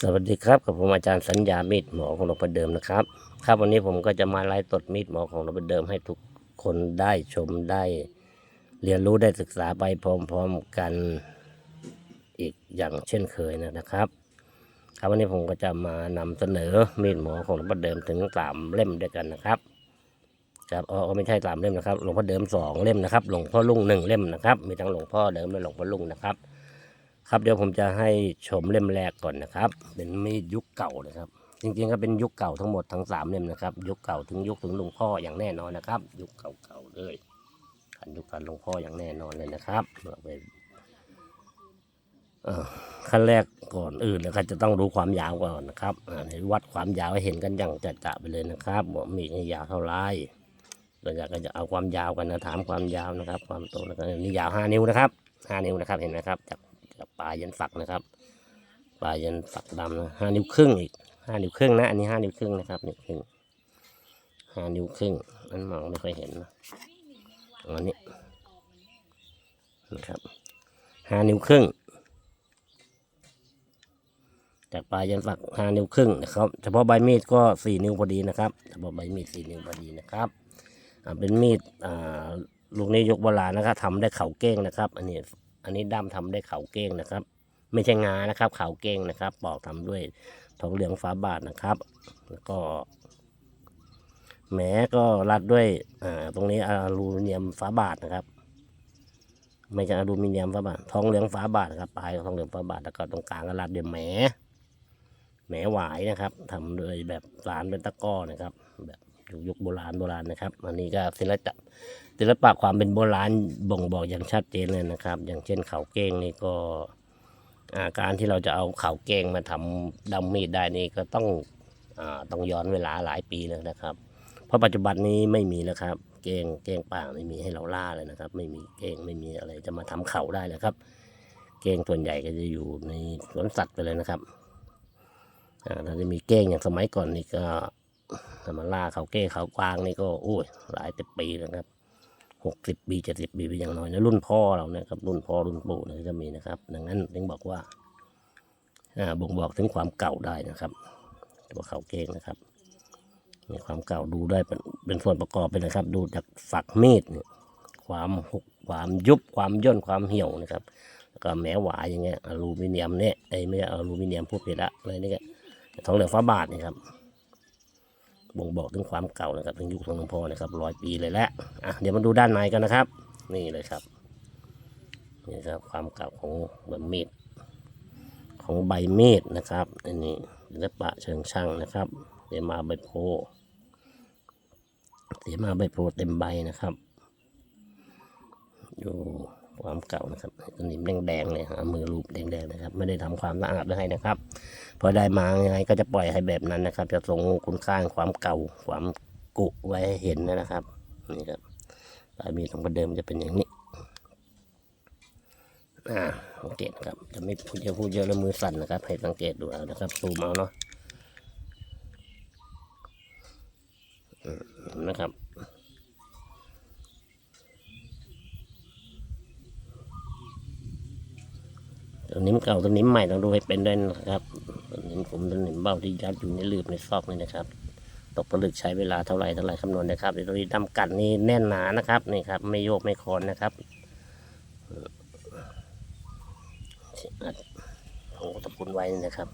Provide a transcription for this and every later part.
สวัสดีครับกับผมอาจารย์สัญญามีดหมอของหลวงพ่อเดิมนะครับ ครับวันนี้ผมก็จะมาไล่ตดมีดหมอของหลวงพ่อเดิมให้ทุกคนได้ชมได้ เรียนรู้ได้ศึกษาไปพร้อมๆกันอีกอย่างเช่นเคยนะครับ ครับวันนี้ผมก็จะมานำเสนอมีดหมอของหลวงพ่อเดิมถึงสามเล่มด้วยกันนะครับครับอ๋อไม่ใช่สามเล่มนะครับหลวงพ่อเดิมสองเล่มนะครับหลวงพ่อลุงหนึ่งเล่มนะครับ มีทั้งหลวงพ่อเดิมและหลวงพ่อลุงนะครับ ครับเดี๋ยวผมจะให้ชมเล่มแรกก่อนนะครับ เป็นมีดยุคเก่านะครับ จริงๆก็เป็นยุคเก่าทั้งหมดทั้งสามเล่มนะครับ ยุคเก่าถึงยุคถึงหลวงพ่ออย่างแน่นอนนะครับ ยุคเก่าๆเลยขันยุคขันหลวงพ่ออย่างแน่นอนเลยนะครับเราไปขั้นแรกก่อนอื่นแล้วก็จะต้องรู้ความยาวก่อนนะครับให้วัดความยาวให้เห็นกันอย่างจะๆไปเลยนะครับว่ามีดยาวเท่าไรเราอยากจะเอาความยาวกันนะถามความยาวนะครับ ความโตนะครับนี่ยาวห้านิ้วนะครับห้านิ้วนะครับเห็นไหมครับจาก ปลายยันฝักนะครับ ปลายยันฝักดำนะห้านิ้วครึ่งอีกห้านิ้วครึ่งนะ อันนี้ห้านิ้วครึ่งนะครับนิ้วครึ่งห้านิ้วครึ่งอันมองไม่ค่อยเห็นนะอันนี้นะครับห้านิ้วครึ่ง จากปลายยันฝักห้านิ้วครึ่งนะครับ เฉพาะใบมีดก็สี่นิ้วพอดีนะครับ เฉพาะใบมีดสี่นิ้วพอดีนะครับเป็นมีดอ่าลูกนี้ยกโบราณนะครับทำได้เข่าเก้งนะครับ อันนี้ อันนี้ด้ามทำได้เขาเก้งนะครับ ไม่ใช่งานะครับเขาเก้งนะครับปอกทำด้วยทองเหลืองฟ้าบาทนะครับ แล้วก็แหมก็รัดด้วยอ่าตรงนี้อลูมิเนียมฟ้าบาทนะครับ ไม่ใช่อลูมิเนียมฟ้าบาททองเหลืองฟ้าบาทนะครับปลายทองเหลืองฟ้าบาทแล้วก็ตรงกลางก็รัดด้วยแหมแหมหวายนะครับทำด้วยแบบสารเป็นตะก้อนะครับแบบ ยุคโบราณโบราณนะครับ อันนี้ก็ศิลปะศิลปะความเป็นโบราณบ่งบอกอย่างชัดเจนเลยนะครับ อย่างเช่นเขาเก้งนี่ก็อาการที่เราจะเอาเขาเก้งมาทำดำมีดได้นี่ก็ต้องอต้องย้อนเวลาหลายปีเลยนะครับ เพราะปัจจุบันนี้ไม่มีแล้วครับ เก้งเก้งป่าไม่มีให้เราล่าเลยนะครับ ไม่มีเก้งไม่มีอะไรจะมาทำเขาได้เลยครับ เก้งส่วนใหญ่ก็จะอยู่ในสวนสัตว์ไปเลยนะครับอ่าถ้าจะมีเก้งอย่างสมัยก่อนนี่ก็ ถ้ามาล่าเขาเก้เขากวางนี่ก็โอ้ยหลายสิบปีแล้วครับหกสิบปีเจ็ดสิบปีไปอย่างน้อยนะรุ่นพ่อเราเนี่ยครับรุ่นพ่อรุ่นปู่เนี่ยจะมีนะครับ ดังนั้นถึงบอกว่าอ่าบ่งบอกถึงความเก่าได้นะครับตัวเขาเก่งนะครับ มีความเก่าดูได้เป็นเป็นส่วนประกอบไปนะครับ ดูจากฝักมีดเนี่ยความหุบความยุบความย่นความเหี่ยวนะครับแล้วก็แหมหวายอย่างเงี้ยอลูมิเนียมเนี่ยไอ้ไม่ใช่อลูมิเนียมพูดผิดละอะไรนี่ก็ทองเหลืองฟ้าบาทนี่ครับ บ่งบอกถึงความเก่านะครับถึงยุคของหลวงพ่อนะครับร้อยปีเลยแหละอะเดี๋ยวมาดูด้านในกันนะครับ นี่เลยครับนี่ครับความเก่าของใบมีดของใบมีดนะครับอันนี้ศิลปะเชิงช่างนะครับเสียมาใบโพเสียมาใบโพเต็มใบนะครับอยู่ ความเก่านะครับสนิมแดงๆเลยเอามือรูปแดงๆนะครับ ไม่ได้ทำความสะอาดให้นะครับ พอได้มายังไงก็จะปล่อยให้แบบนั้นนะครับ จะทรงคุณค่าความเก่าความกุไว้ให้เห็นนะครับนี่ครับปลายมีดของประเดิมจะเป็นอย่างนี้อ่าสังเกตครับจะไม่พูดเยอะพูดเยอะแล้วมือสั่นนะครับ ให้สังเกตดูเอานะครับซูมเอาเนาะนะครับ นิ้มเก่าตัวนิ้มใหม่ต้องดูให้เป็นด้วยนะครับตัวนิ้มผมตัวนิ้มเบ้าที่ยัดอยู่ในลืบในซอกนี่นะครับ ตกผลึกใช้เวลาเท่าไหร่เท่าไหร่คำนวณนะครับเดี๋ยวตัวนี้ดำกัดนี่แน่นหนานะครับนี่ครับ ไม่โยกไม่คลอนนะครับอัดโอ้ตะพุนไว้นะครับ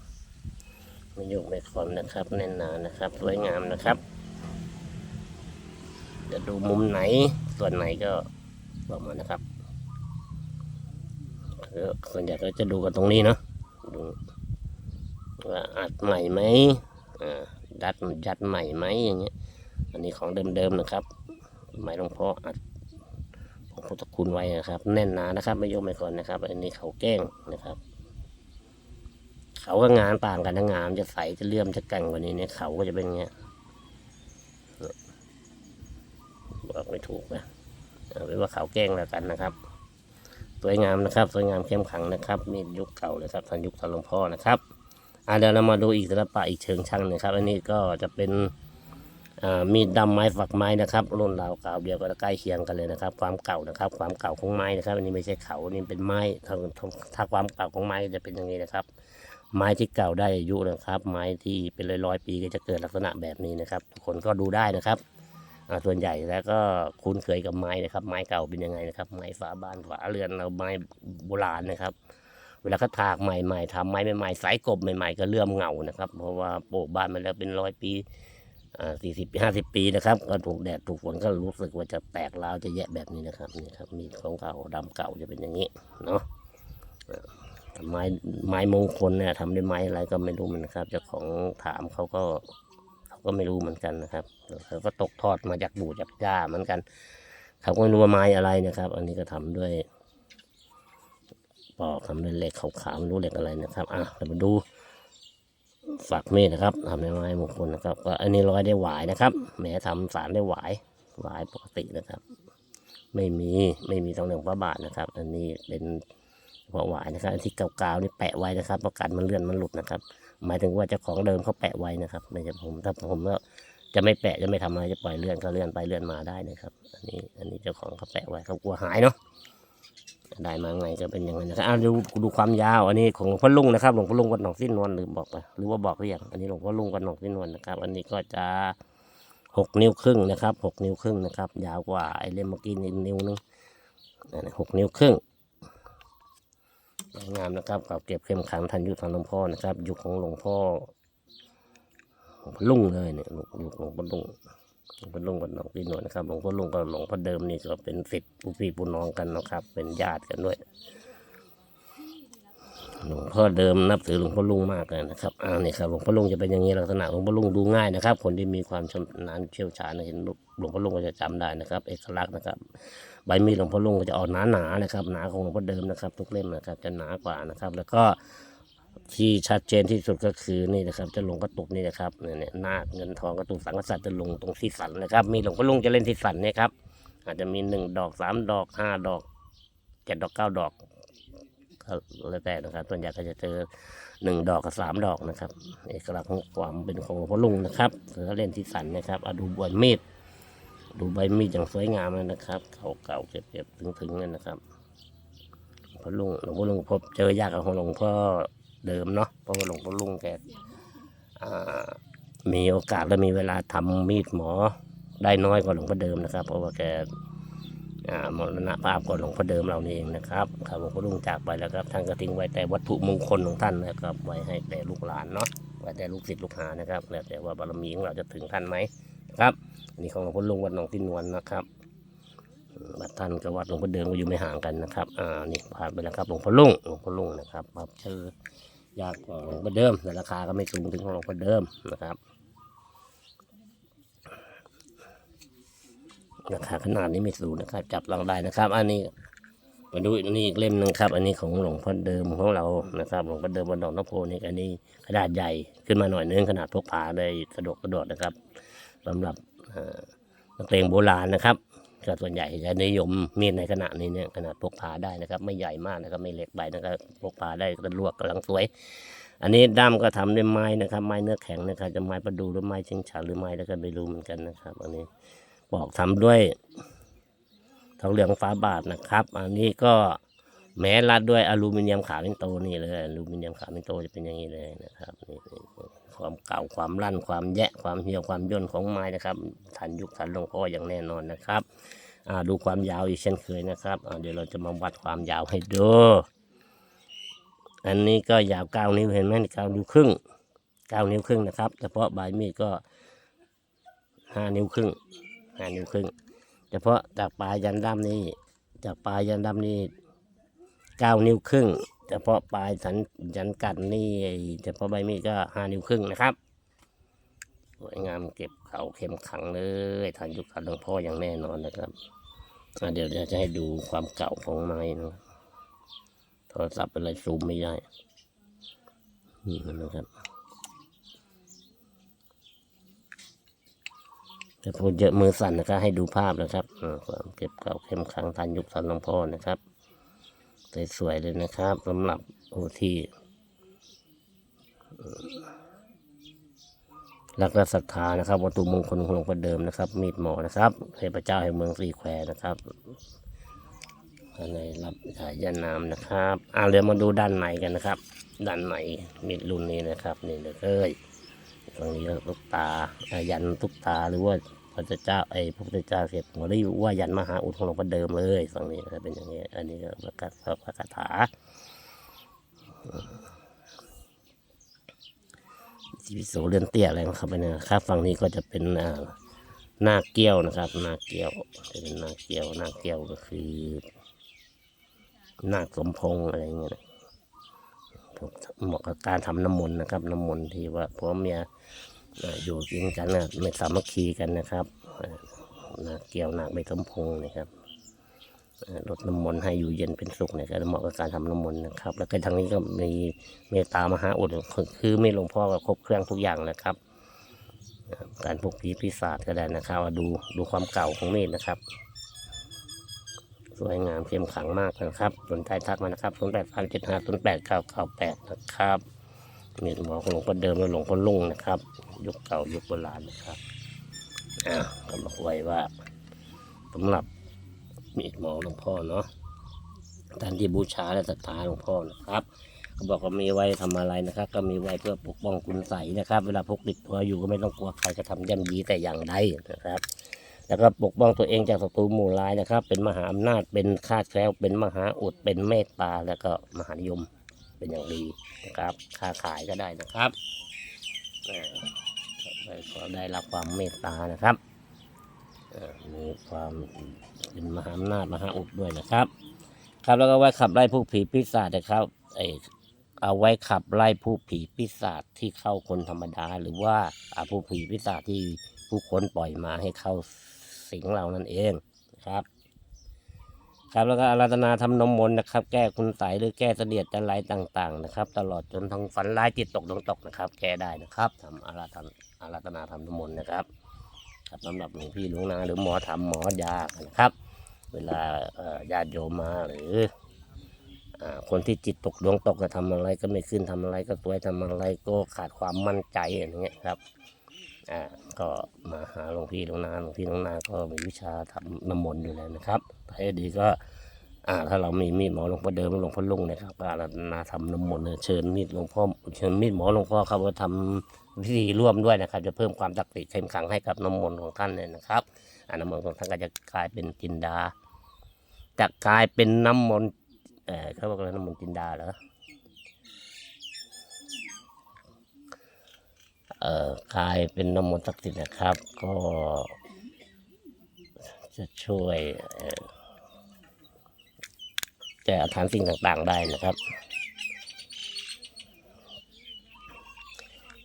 ไม่โยกไม่คลอนนะครับ แน่นหนานะครับสวยงามนะครับ จะดูมุมไหนส่วนไหนก็บอกมานะครับ ส่วนใหญ่ก็จะดูกันตรงนี้เนาะดูว่าอัดใหม่ไหมดัดยัดใหม่ไหมอย่างเงี้ย อันนี้ของเดิมๆนะครับสมัยหลวงพ่ออัดของพุทธคุณไว้นะครับ แน่นหนานะครับ ไม่ยกไม่ก่อนนะครับ อันนี้เขาแกล้งนะครับ เขาก็งานต่างกันนะงามจะใสจะเลื่อมจะแก่งกว่านี้เนี่ยเขาก็จะเป็นเงี้ยบอกไม่ถูกนะเอาไว้ว่าเขาแกล้งแล้วกันนะครับ สวยงามนะครับ สวยงามเข้มขังนะครับมียุคเก่าเลยครับทันยุคทันหลวงพ่อนะครับอ่าเดี๋ยวเรามาดูอีกศิลปะอีกเชิงช่างหนะครับ อันนี้ก็จะเป็นมีดดำไม้ฝักไม้นะครับรุ่นราวเก่าเดียวก็ใกล้เคียงกันเลยนะครับ ความเก่านะครับ ความเก่าของไม้นะครับ อันนี้ไม่ใช่เขาอันนี้เป็นไม้ถ้าถ้าความเก่าของไม้จะเป็นอย่างนี้นะครับ ไม้ที่เก่าได้อายุนะครับ ไม้ที่เป็นร้อยๆปีก็จะเกิดลักษณะแบบนี้นะครับทุกคนก็ดูได้นะครับ ส่วนใหญ่แล้วก็คุ้นเคยกับไม้นะครับ ไม้เก่าเป็นยังไงนะครับ ไม้ฝาบ้านฝาเรือนเราไม้โบราณนะครับ เวลาเขาถากใหม่ๆทำไม้ใหม่ๆสายกบใหม่ๆก็เลื่อมเงานะครับ เพราะว่าปลูกบ้านมาแล้วเป็นร้อยปีอ่าสี่สิบห้าสิบปีนะครับก็ถูกแดดถูกฝนก็รู้สึกว่าจะแตกร้าวจะแยะแบบนี้นะครับนี่ครับมีของเก่าดำเก่าจะเป็นอย่างนี้เนาะไม้ไม้มงคลเนี่ยทำด้วยไม้อะไรก็ไม่รู้มือนกันครับเจ้าของถามเขาก็ ก็ไม่รู้เหมือนกันนะครับเขาก็ตกทอดมาจากปู่จากย่าเหมือนกันเขาก็ไม่รู้ว่าไม้อะไรนะครับ อันนี้ก็ทำด้วยปอกทำด้วยเหล็กขาวๆไม่รู้เหล็กอะไรนะครับอะเรามาดูฝักเมีดนะครับทำด้วยไม้มงคลนะครับก็อันนี้ร้อยได้หวายนะครับแหมทำสารได้หวายหวายปกตินะครับ ไม่มีไม่มีตองเหลืองพระบาทนะครับ อันนี้เป็น พาะหวายนะครับอันที่เก่าๆนี่แปะไว้นะครับประกันมันเลื่อนมันหลุดนะครับ หมายถึงว่าเจ้าของเดิมเขาแปะไว้นะครับไม่ใช่ผมถ้าผมก็จะไม่แปะจะไม่ทำอะไรจะปล่อยเลื่อนก็เลื่อนไปเลื่อนมาได้นะครับ อันนี้อันนี้เจ้าของเขาแปะไว้เขากลัวหายเนาะได้มาไงก็เป็นอย่างนั้นนะครับอะดูดูความยาวอันนี้ของหลวงพ่อลุงนะครับหลวงพ่อลุงวัดหนองสิ้นนวลลืมบอกไปหรือว่าบอกหรือยังอันนี้หลวงพ่อลุงวัดหนองสิ้นนวลนะครับ อันนี้ก็จะหกนิ้วครึ่งนะครับหกนิ้วครึ่งนะครับ ยาวกว่าไอ้เล่มเมื่อกี้นิ้วนึงหกนิ้วครึ่ง งามนะครับเก่าเก็บเข้มขังทันยุคของหลวงพ่อนะครับ ยุคของหลวงพ่อหลวงพ่อลุงเลยเนี่ยยุคหลวงพ่อลุงหลวงพ่อลุงกับหลวงพี่หนวลนะครับหลวงพ่อลุงกับหลวงพ่อเดิมนี่ก็เป็นศิษย์ผู้พี่ผู้น้องกันนะครับ เป็นญาติกันด้วยหลวงพ่อเดิมนับถือหลวงพ่อลุงมากเลยนะครับอ่านี่ครับหลวงพ่อลุงจะเป็นอย่างนี้ลักษณะหลวงพ่อลุงดูง่ายนะครับ คนที่มีความชำนาญเชี่ยวชาญเห็นรูป หลวงพ่อลุงก็จะจำได้นะครับ เอกลักษณ์นะครับ ใบมีดหลวงพ่อลุงก็จะออกหนาหนานะครับ หนาของหลวงพ่อเดิมนะครับ ทุกเล่มนะครับ จะหนากว่านะครับ แล้วก็ที่ชัดเจนที่สุดก็คือนี่นะครับ จะลงกระตุกนี่นะครับเนี่ยเนี่นาเงินทองกระตุกสังกษัตริย์จะลงตรงที่สันนะครับ มีหลวงพ่อลุงจะเล่นที่สันเนี่ยครับอาจจะมีหนึ่งดอกสามดอกห้าดอกเจ็ดดอกเก้าดอกก็แล้วแต่นะครับส่วนใหญ่ก็จะเจอหนึ่งดอกกับสามดอกนะครับเอกลักษณ์ของความเป็นของหลวงพ่อลุงนะครับเขาเล่นที่สันนะครับเอาดูบวยมีด ดูใบมีดอย่างสวยงามเลยนะครับเก่าๆเก็บๆถึงๆเลยนะครับหลวงพ่อลุงหลวงพ่อลุงพบเจอยากกับหลวงพ่อเดิมเนาะเพราะว่าหลวงพ่อลุงแกมีโอกาสและมีเวลาทำมีดหมอได้น้อยกว่าหลวงพ่อเดิมนะครับ เพราะว่าแกอ่ามรณภาพก่อนหลวงพ่อเดิมเรานี่เองนะครับครับหลวงพ่อลุงจากไปแล้วครับท่านก็ทิ้งไว้แต่วัตถุมงคลของท่านนะครับไว้ให้แต่ลูกหลานเนาะไว้แต่ลูกศิษย์ลูกหานะครับแล้วแต่ว่าบารมีของเราจะถึงท่านไหม ครับนนี้ของหลวงพ่อลุงวัดหนองที่นวลนะครับวัดท่านกับวัดหลวงพ่อเดิมก็อยู่ไม่ห่างกันนะครับอ่านี่ผ่านไปแล้วครับหลวงพ่อลุงหลวงพ่อลุงนะครับมาชื่อยากกว่าหลวงพ่อเดิมแต่ราคาก็ไม่สูงถึงของหลวงพ่อเดิมนะครับราคาขนาดนี้ไม่สูงนะครับ จับลองได้นะครับ อันนี้มาดูอันนี้อีกเล่มหนึ่งครับ อันนี้ของหลวงพ่อเดิมของเรานะครับ หลวงพ่อเดิมวัดหนองน้ำโพนี่อันนี้ขนาดใหญ่ขึ้นมาหน่อยนึงขนาดพกพาได้สะดวกสะดวกนะครับ สำหรับเอ่อนักเลงโบราณนะครับก็ส่วนใหญ่จะนิยมมีดในขณะนี้เนี่ยขนาดพกพาได้นะครับ ไม่ใหญ่มากนะครับไม่เล็กไปนะครับพกพาได้สะดวกกำลังสวย อันนี้ด้ามก็ทำด้วยไม้นะครับ ไม้เนื้อแข็งนะครับจะไม้ประดูหรือไม้ชิงฉาหรือไม้แล้วก็ไม่รู้เหมือนกันนะครับ อันนี้ปอกทำด้วยทองเหลืองฟ้าบาทนะครับ อันนี้ก็ แม้รัดด้วยอลูมิเนียมขาวเป็นโตนี่เลยอลูมิเนียมขาวเป็นโตจะเป็นอย่างนี้เลยนะครับนี่ความเก่าความลั่นความแยะความเหี่ยวความย่นของไม้นะครับทันยุคทันลงพ่ออย่างแน่นอนนะครับดูความยาวอีกเช่นเคยนะครับเดี๋ยวเราจะมาวัดความยาวให้ดูอันนี้ก็ยาวเก้านิ้วเห็นไหมเก้านิ้วครึ่งเก้านิ้วครึ่งนะครับเฉพาะใบมีดก็ห้านิ้วครึ่งห้านิ้วครึ่งเฉพาะจากปลายยันด้ามนี่จากปลายยันด้ามนี่ เก้านิ้วครึ่งเฉพาะปลายสันยันกัดนี่เฉพาะใบมีดก็ห้านิ้วครึ่งนะครับสวยงามเก็บเขาเข้มขังเลยทันยุคทันหลวงพ่ออย่างแน่นอนนะครับเดี๋ยวจะให้ดูความเก่าของไม้นะโทรศัพท์เป็นอะไรซูมไม่ได้นี่นะครับแต่พูดเยอะมือสั่นนะครับให้ดูภาพนะครับความเก็บเก่าเข้มขังทันยุคทันหลวงพ่อนะครับ สวยๆเลยนะครับสำหรับโอที่รักละศรัทธานะครับวัตถุมงคลของหลวงพ่อเดิมนะครับ มีดหมอนะครับเทพเจ้าแห่งเมืองสีแควนะครับภายในรับสายยานามนะครับอ่าเดี๋ยวมาดูด้านในกันนะครับ ด้านในมีดรุ่นนี้นะครับนี่เลยตรงนี้ลูกตายันทุกตาหรือว่า พระเจ้าไอ้พระพุทธเจ้าเสียบหัวได้อยู่ว่ายันมหาอุดของหลวงพ่อเดิมเลยฝั่งนี้ก็เป็นอย่างนี้ อันนี้ก็ประกาศพระคาถาชีวิตโสเรือนเตี้ยอะไรเข้าไปนะครับฝั่งนี้ก็จะเป็นอ่าหน้าเกี้ยวนะครับหน้าเกี้ยวจะเป็นหน้าเกี้ยวหน้าเกี้ยวก็คือหน้าสมพงอะไรเงี้ยเหมาะกับการทำน้ำมนต์นะครับ น้ำมนต์ที่ว่าผัวเมีย อยู่กินกันนะไม่สามัคคีกันนะครับหน้าเกี้ยวหน้าใบสมพงนะครับลดน้ำมนต์ให้อยู่เย็นเป็นสุขนะครับเหมาะกับการทำน้ำมนต์นะครับ แล้วก็ทางนี้ก็มีเมตตามหาอุดคือคือมีหลวงพ่อกับครบเครื่องทุกอย่างนะครับ การพวกผีปีศาจก็ได้นะครับดูดูความเก่าของมีดนะครับ สวยงามเข้มขังมากนะครับสนใจทักมานะครับ0 8 3 7 5 0 8 9 9 8นะครับ มีหมอของหลวงพ่อเดิมและหลวงพ่อลุงนะครับ ยุคเก่ายุคโบราณนะครับอ่าก็บอกไว้ว่าสำหรับมีดหมอหลวงพ่อเนาะท่านที่บูชาและศรัทธาหลวงพ่อนะครับเขาบอกว่ามีไว้ทำอะไรนะครับ ก็มีไว้เพื่อปกป้องคุณใสยนะครับ เวลาพกติดตัวอยู่ก็ไม่ต้องกลัวใครจะทำย่ำยีแต่อย่างใดนะครับ แล้วก็ปกป้องตัวเองจากศัตรูหมู่ร้ายนะครับ เป็นมหาอำนาจเป็นข้าแคล้วเป็นมหาอุดเป็นเมตตาแล้วก็มหานิยม เป็นอย่างดีนะครับ ค้าขายก็ได้นะครับเอ่อก็ได้รับความเมตตานะครับมีความเป็นมหาอำนาจมหาอุดด้วยนะครับ ครับแล้วก็ไว้ขับไล่ผู้ผีปีศาจนะครับไอเอาไว้ขับไล่ผู้ผีปีศาจที่เข้าคนธรรมดา หรือว่าอ่าผู้ผีปีศาจที่ผู้คนปล่อยมาให้เข้าสิงเรานั่นเองนะครับ ครับแล้วก็อาราธนาทำนมมนต์นะครับ แก้คุณไสหรือแก้เสนียดจันไรต่างๆนะครับ ตลอดจนทั้งฝันร้ายจิตตกดวงตกนะครับ แก้ได้นะครับทำอาราธนาอาราธนาทำนมมนต์นะครับ ครับสำหรับหลวงพี่หลวงนาหรือหมอทำหมอยานะครับ เวลาญาติโยมมาหรืออคนที่จิตตกดวงตกจะทำอะไรก็ไม่ขึ้นทำอะไรก็สวยทำอะไรก็ขาดความมั่นใจอย่างเงี้ยครับอ่า ก็มาหาหลวงพี่หลวงนาหลวงพี่หลวงนาก็มีวิชาทำน้ำมนต์อยู่แล้วนะครับถ้าดีก็อ่าถ้าเรามีมีดหมอหลวงพ่อเดิมหลวงพ่อลุงนะครับก็อาราธนาทำน้ำมนต์เชิญมีดหลวงพ่อเชิญมีดหมอหลวงพ่อครับว่าทำพิธีร่วมด้วยนะครับ จะเพิ่มความศักดิ์สิทธิ์เข้มขังให้กับน้ำมนต์ของท่านเลยนะครับอ่าน้ำมนต์ของท่านก็จะกลายเป็นจินดา จะกลายเป็นน้ำมนต์เออเขาบอกว่าน้ำมนต์จินดาเหรอ เอ่อกลายเป็นน้ำมนต์ศักดิ์สิทธิ์นะครับ ก็จะช่วยแก้อาถรรพ์สิ่งต่างๆได้นะครับ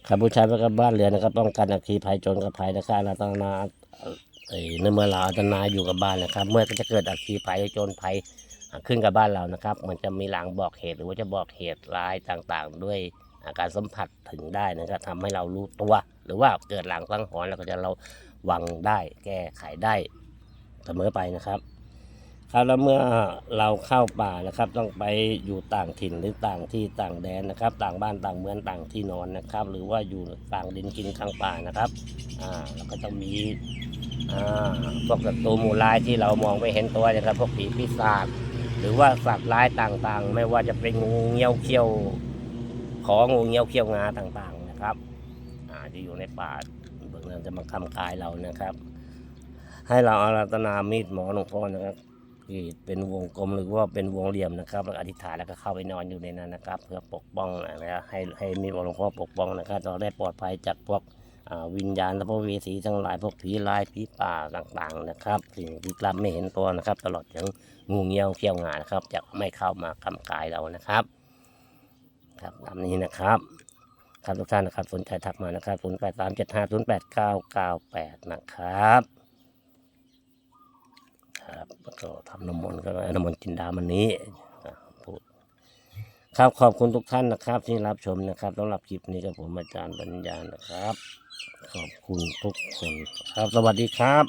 ครับผู้ชายประกับบ้านเรือนนะครับป้องกันอัคคีภัยโจรกับภัยนะครับอาราธนาเอ่อเอ่อในเมื่อเราอาราธนาอยู่กับบ้านนะครับ เมื่อจะเกิดอัคคีภัยโจรภัยขึ้นกับบ้านเรานะครับ มันจะมีหลางบอกเหตุหรือว่าจะบอกเหตุร้ายต่างๆ ด้วย อาการสัมผัสถึงได้นะครับทำให้เรารู้ตัว หรือว่าเกิดหลางสังหรณ์เราก็จะเราวังได้แก้ไขได้เสมอไปนะครับ ครับแล้วเมื่อเราเข้าป่านะครับ ต้องไปอยู่ต่างถิ่นหรือต่างที่ต่างแดนนะครับ ต่างบ้านต่างเมืองต่างที่นอนนะครับ หรือว่าอยู่ต่างดินกินกลางป่านะครับอ่าแล้วก็จะมีอ่าพวกศัตรูมู่ร้ายที่เรามองไม่เห็นตัวนะครับพวกผีปีศาจหรือว่าสัตว์ร้ายต่างๆ ไม่ว่าจะเป็นงูเงี้ยวเขี้ยว ของงูเงี้ยวเขี้ยวงาต่างๆนะครับอาจะอยู่ในป่าเบื้องนั้นจะมาคำกายเรานะครับ ให้เราอาราธนามีดหมอหลวงพ่อนะครับที่เป็นวงกลมหรือว่าเป็นวงเหลี่ยมนะครับแล้วอธิษฐานแล้วก็เข้าไปนอนอยู่ในนั้นนะครับ เพื่อปกป้องนะให้ให้มีดหมอหลวงพ่อปกป้องนะครับ เราได้ปลอดภัยจากพวกวิญญาณและพวกเวสีทั้งหลายพวกผีลายผีป่าต่างๆนะครับ สิ่งที่กลับไม่เห็นตัวนะครับ ตลอดถึงงูเงี้ยวเขี้ยวงานะครับจะไม่เข้ามากำกายเรานะครับ ครับตามนี้นะครับครับทุกท่านนะครับสนใจทักมานะครับ 0 8 3 7 5 0 8 9 9 8 นะครับครับก็ทำน้ำมนต์ก็น้ำมนต์จินดามันนี้พูดครับขอบคุณทุกท่านนะครับ ที่รับชมนะครับสำหรับคลิปนี้กับผมอาจารย์ปัญญานะครับ ขอบคุณทุกคนครับ สวัสดีครับ